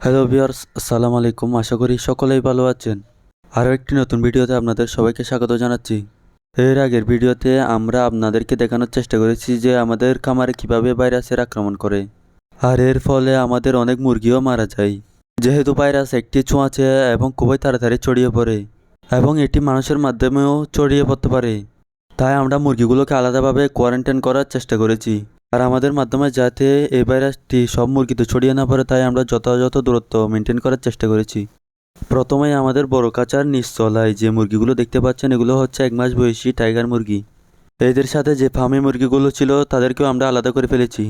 Hello viewers, আসসালামু আলাইকুম। আশা করি সকলেই ভালো আছেন। আরও একটি নতুন ভিডিওতে আপনাদের সবাইকে স্বাগত জানাচ্ছি। এর আগের ভিডিওতে আমরা আপনাদেরকে দেখানোর চেষ্টা করেছি যে আমাদের খামারে কীভাবে ভাইরাসের আক্রমণ করে। আর এর ফলে আমাদের অনেক মুরগিও মারা যায়। যেহেতু ভাইরাস একটি ছোঁয়াচে এবং খুবই তাড়াতাড়ি ছড়িয়ে পড়ে এবং এটি মানুষের মাধ্যমেও ছড়িয়ে পড়তে পারে। তাই আমরা মুরগিগুলোকে আলাদাভাবে কোয়ারেন্টাইন করার চেষ্টা করেছি। আর আমাদের মাধ্যমে যাতে এই ভাইরাসটি সব মুরগিতে ছড়িয়ে না পড়ে, তাই আমরা যথাযথ দূরত্ব মেনটেন করার চেষ্টা করেছি। প্রথমে আমাদের বড় কাচার নিচতলায় যে মুরগিগুলো দেখতে পাচ্ছেন, এগুলো হচ্ছে এক মাস বয়সী টাইগার মুরগি। এদের সাথে যে ফার্মি মুরগিগুলো ছিল, তাদেরকেও আমরা আলাদা করে ফেলেছি।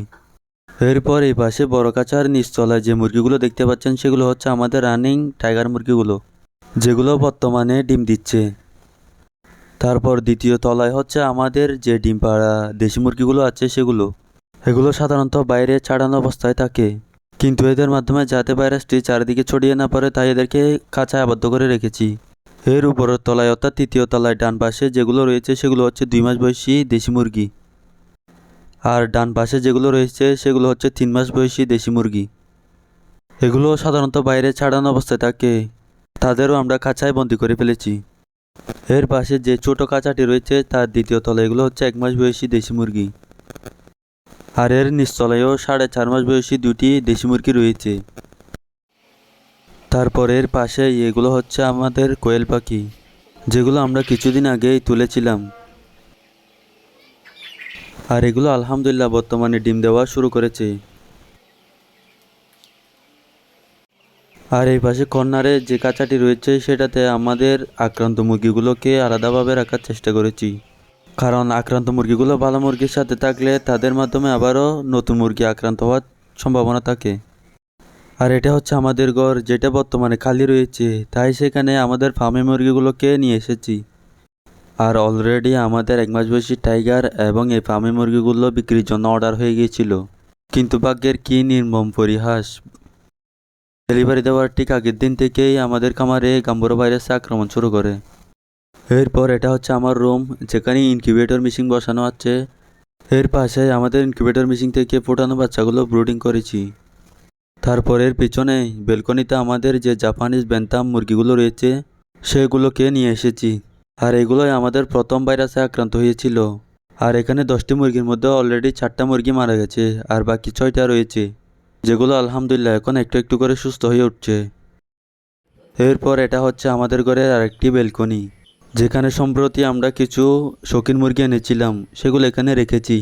এরপর এই পাশে বড় কাচার নিচতলায় যে মুরগিগুলো দেখতে পাচ্ছেন, সেগুলো হচ্ছে আমাদের রানিং টাইগার মুরগিগুলো, যেগুলো বর্তমানে ডিম দিচ্ছে। তারপর দ্বিতীয় তলায় হচ্ছে আমাদের যে ডিম পাড়া দেশি মুরগিগুলো আছে, সেগুলো। এগুলো সাধারণত বাইরে ছাড়ানো অবস্থায় থাকে। কিন্তু এদের মাধ্যমে যাতে ভাইরাসটি চারিদিকে ছড়িয়ে না পড়ে, তাই এদেরকে কাঁচায় আবদ্ধ করে রেখেছি। এর উপরের তলায় অর্থাৎ তৃতীয় তলায় ডান পাশে যেগুলো রয়েছে, সেগুলো হচ্ছে দুই মাস বয়সী দেশি মুরগি। আর ডান পাশে যেগুলো রয়েছে, সেগুলো হচ্ছে তিন মাস বয়সী দেশি মুরগি। এগুলো সাধারণত বাইরে ছাড়ানো অবস্থায় থাকে। তাদেরও আমরা কাঁচায় বন্দি করে ফেলেছি। এর পাশে যে ছোট কাঁচাটি রয়েছে, তার দ্বিতীয় তলায় এগুলো হচ্ছে এক মাস বয়সী দেশি মুরগি। আর এর নিচতলায়ও সাড়ে চার মাস বয়সী দুটি দেশি মুরগি রয়েছে। তারপরের পাশে এগুলো হচ্ছে আমাদের কোয়েল পাখি, যেগুলো আমরা কিছুদিন আগেই তুলেছিলাম। আর এগুলো আলহামদুলিল্লাহ বর্তমানে ডিম দেওয়া শুরু করেছে। আর এই পাশে কর্নারে যে কাঁচাটি রয়েছে, সেটাতে আমাদের আক্রান্ত মুরগিগুলোকে আলাদাভাবে রাখার চেষ্টা করেছি। কারণ আক্রান্ত মুরগিগুলো ভালো মুরগির সাথে থাকলে তাদের মাধ্যমে আবারও নতুন মুরগি আক্রান্ত হওয়ার সম্ভাবনা থাকে। আর এটা হচ্ছে আমাদের ঘর, যেটা বর্তমানে খালি রয়েছে, তাই সেখানে আমাদের ফার্মে মুরগিগুলোকে নিয়ে এসেছি। আর অলরেডি আমাদের এক মাস বয়সী টাইগার এবং এই ফার্মে মুরগিগুলো বিক্রির জন্য অর্ডার হয়ে গিয়েছিল। কিন্তু ভাগ্যের কী নির্মম পরিহাস। ডেলিভারি দেওয়ার ঠিক আগের দিন থেকেই আমাদের খামারে গাম্বুরো ভাইরাসে আক্রমণ শুরু করে। এরপর এটা হচ্ছে আমার রুম, যেখানে ইনকিউবেটর মেশিন বসানো আছে। এর পাশে আমাদের ইনকিউবেটর মেশিন থেকে ফোটানো বাচ্চাগুলো ব্রুডিং করেছি। তারপর এর পিছনে বেলকনিতে আমাদের যে জাপানিজ ব্যান্তাম মুরগিগুলো রয়েছে, সেগুলোকে নিয়ে এসেছি। আর এগুলোই আমাদের প্রথম ভাইরাসে আক্রান্ত হয়েছিল। আর এখানে দশটি মুরগির মধ্যে অলরেডি চারটা মুরগি মারা গেছে, আর বাকি ছয়টা রয়েছে। যেগুলো আলহামদুলিল্লাহ এখন একটু একটু করে সুস্থ হয়ে উঠছে। এরপর এটা হচ্ছে আমাদের ঘরের আরেকটি বেলকনি যেখানে সম্প্রতি আমরা কিছু শৌখিন মুরগি এনেছিলাম, সেগুলো এখানে রেখেছি।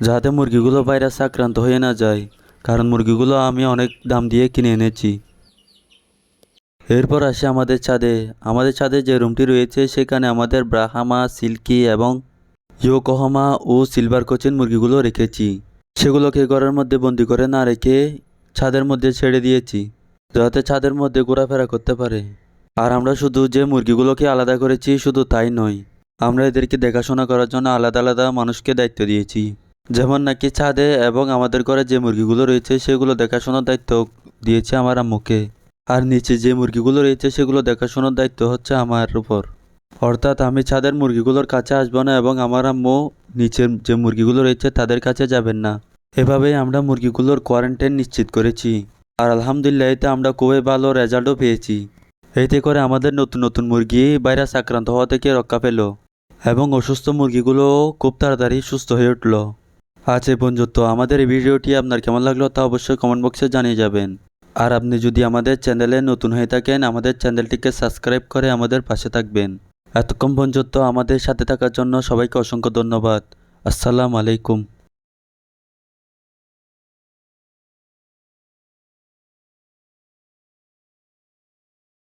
যাতে মুরগিগুলো ভাইরাসে আক্রান্ত হয়ে না যায়, কারণ মুরগিগুলো আমি অনেক দাম দিয়ে কিনে এনেছি। এরপর আসে আমাদের ছাদে। আমাদের ছাদে যে রুমটি রয়েছে, সেখানে আমাদের ব্রাহামা, সিল্কি এবং ইয়োকোহামা ও সিলভার কোচিন মুরগিগুলো রেখেছি। সেগুলোকে ঘরের মধ্যে বন্দি করে না রেখে ছাদের মধ্যে ছেড়ে দিয়েছি, যাতে ছাদের মধ্যে ঘোরাফেরা করতে পারে। আর আমরা শুধু যে মুরগিগুলোকে আলাদা করেছি, শুধু তাই নয়, আমরা এদেরকে দেখাশোনা করার জন্য আলাদা আলাদা মানুষকে দায়িত্ব দিয়েছি। যেমন নাকি ছাদে এবং আমাদের ঘরে যে মুরগিগুলো রয়েছে, সেগুলো দেখাশোনার দায়িত্ব দিয়েছে আমার আম্মুকে। আর নিচে যে মুরগিগুলো রয়েছে, সেগুলো দেখাশোনার দায়িত্ব হচ্ছে আমার উপর। অর্থাৎ আমি ছাদের মুরগিগুলোর কাছে আসব না এবং আমার আম্মু নিচের যে মুরগিগুলো রয়েছে, তাদের কাছে যাবেন না। এভাবেই আমরা মুরগিগুলোর কোয়ারেন্টাইন নিশ্চিত করেছি। আর আলহামদুলিল্লাহ, এতে আমরা খুবই ভালো রেজাল্টও পেয়েছি। এতে করে আমাদের নতুন নতুন মুরগি ভাইরাস আক্রান্ত হওয়া থেকে রক্ষা পেল এবং অসুস্থ মুরগিগুলো খুব তাড়াতাড়ি সুস্থ হয়ে উঠল। এই পর্যন্ত আমাদের এই ভিডিওটি আপনার কেমন লাগল তা অবশ্যই কমেন্ট বক্সে জানিয়ে যাবেন। আর আপনি যদি আমাদের চ্যানেলে নতুন হয়ে থাকেন, আমাদের চ্যানেলটিকে সাবস্ক্রাইব করে আমাদের পাশে থাকবেন। এতক্ষণ পর্যন্ত আমাদের সাথে থাকার জন্য সবাইকে অসংখ্য ধন্যবাদ। আসসালামু আলাইকুম।